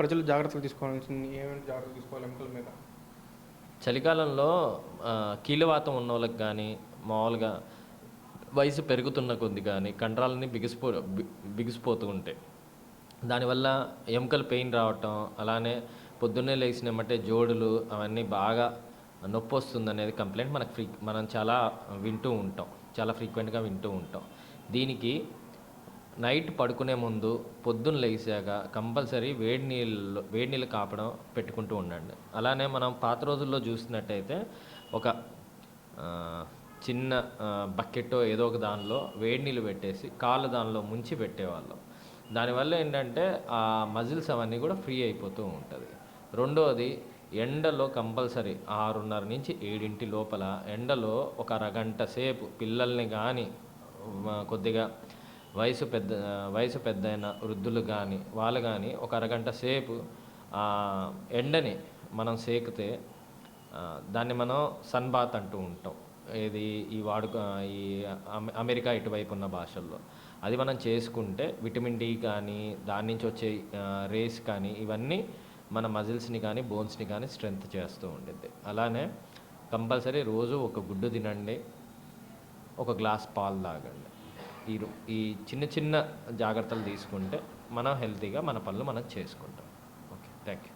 ప్రజలు జాగ్రత్తలు తీసుకోవాల్సింది ఏమేమి జాగ్రత్తలు తీసుకోవాలి ఎముకల మీద? చలికాలంలో కీలవాతం ఉన్న వాళ్ళకి కానీ మామూలుగా వయసు పెరుగుతున్న కొద్ది కానీ కండరాలని బిగిసిపో బిగిసిపోతూ ఉంటాయి. దానివల్ల ఎముకలు పెయిన్ రావటం అలానే పొద్దున్నే లేచినామంటే జోడులు అవన్నీ బాగా నొప్పి వస్తుంది అనేది కంప్లైంట్ మనకు ఫ్రీ మనం చాలా వింటూ ఉంటాం. చాలా ఫ్రీక్వెంట్గా వింటూ ఉంటాం. దీనికి నైట్ పడుకునే ముందు పొద్దున్న లేచాక కంపల్సరీ వేడి నీళ్ళు వేడి నీళ్ళు కాపడం పెట్టుకుంటూ ఉండండి. అలానే మనం పాత రోజుల్లో చూసినట్టయితే ఒక చిన్న బకెట్ ఏదో ఒక దానిలో వేడి నీళ్ళు పెట్టేసి కాళ్ళు దానిలో ముంచి పెట్టేవాళ్ళం. దానివల్ల ఏంటంటే ఆ మజిల్స్ అవన్నీ కూడా ఫ్రీ అయిపోతూ ఉంటుంది. రెండోది ఎండలో కంపల్సరీ ఆరున్నర నుంచి ఏడింటి లోపల ఎండలో ఒక అరగంట సేపు పిల్లల్ని కానీ కొద్దిగా వయసు పెద్ద వయసు పెద్దైన వృద్ధులు కానీ వాళ్ళు కానీ ఒక అరగంట సేపు ఎండని మనం సేకితే దాన్ని మనం సన్ బాత్ అంటూ ఉంటాం. ఇది ఈ వాడుక ఈ అమెరికా ఇటువైపు ఉన్న భాషల్లో. అది మనం చేసుకుంటే విటమిన్ డి కానీ దాని నుంచి వచ్చే రేస్ కానీ ఇవన్నీ మన మజిల్స్ని కానీ బోన్స్ని కానీ స్ట్రెంగ్త్ చేస్తూ ఉండిద్ది. అలానే కంపల్సరీ రోజు ఒక గుడ్డు తినండి ఒక గ్లాస్ పాలు తాగండి. ఈ ఈ చిన్న చిన్న జాగ్రత్తలు తీసుకుంటే మనం హెల్తీగా మన పనులు మనం చేసుకుంటాం. Okay thank you